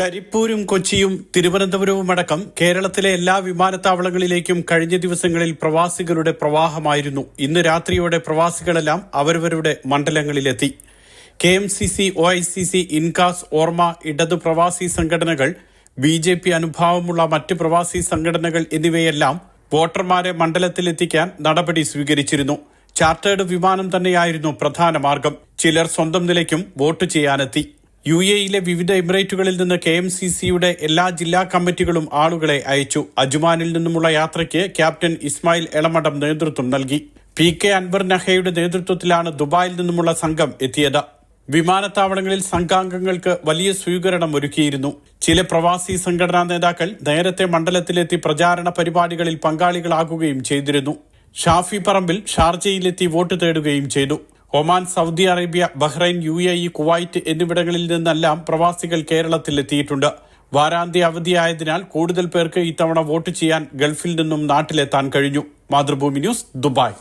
കരിപ്പൂരും കൊച്ചിയും തിരുവനന്തപുരവും അടക്കം കേരളത്തിലെ എല്ലാ വിമാനത്താവളങ്ങളിലേക്കും കഴിഞ്ഞ ദിവസങ്ങളിൽ പ്രവാസികളുടെ പ്രവാഹമായിരുന്നു. ഇന്ന് രാത്രിയോടെ പ്രവാസികളെല്ലാം അവരവരുടെ മണ്ഡലങ്ങളിലെത്തി. K M C C O I C C Incas Orma ഇടതു പ്രവാസി സംഘടനകൾ ബി ജെ പി അനുഭാവമുള്ള മറ്റ് പ്രവാസി സംഘടനകൾ എന്നിവയെല്ലാം വോട്ടർമാരെ മണ്ഡലത്തിലെത്തിക്കാൻ നടപടി സ്വീകരിച്ചിരുന്നു. ചാർട്ടേഡ് വിമാനം തന്നെയായിരുന്നു പ്രധാന മാർഗം. ചിലർ സ്വന്തം നിലയ്ക്കും വോട്ട് ചെയ്യാനെത്തി. യു എയിലെ വിവിധ എമിറേറ്റുകളിൽ നിന്ന് കെ എം സി സിയുടെ എല്ലാ ജില്ലാ കമ്മിറ്റികളും ആളുകളെ അയച്ചു. അജുമാനിൽ നിന്നുമുള്ള യാത്രയ്ക്ക് ക്യാപ്റ്റൻ ഇസ്മായിൽ എളമടം നേതൃത്വം നൽകി. പി കെ അൻവർ നഹയുടെ നേതൃത്വത്തിലാണ് ദുബായിൽ നിന്നുമുള്ള സംഘം എത്തിയത്. വിമാനത്താവളങ്ങളിൽ സംഘാംഗങ്ങൾക്ക് വലിയ സ്വീകരണം ഒരുക്കിയിരുന്നു. ചില പ്രവാസി സംഘടനാ നേതാക്കൾ നേരത്തെ മണ്ഡലത്തിലെത്തി പ്രചാരണ പരിപാടികളിൽ പങ്കാളികളാകുകയും ചെയ്തിരുന്നു. ഷാഫി പറമ്പിൽ ഷാർജയിലെത്തി വോട്ട് തേടുകയും ചെയ്തു. Oman Saudi Arabia Bahrain U A E Kuwait എന്നിവിടങ്ങളിൽ നിന്നെല്ലാം പ്രവാസികൾ കേരളത്തിലെത്തിയിട്ടുണ്ട്. വാരാന്ത്യ അവധിയായതിനാൽ കൂടുതൽ പേർക്ക് ഇത്തവണ വോട്ട് ചെയ്യാൻ ഗൾഫിൽ നിന്നും നാട്ടിലെത്താൻ കഴിഞ്ഞു. Mathrubhumi news Dubai.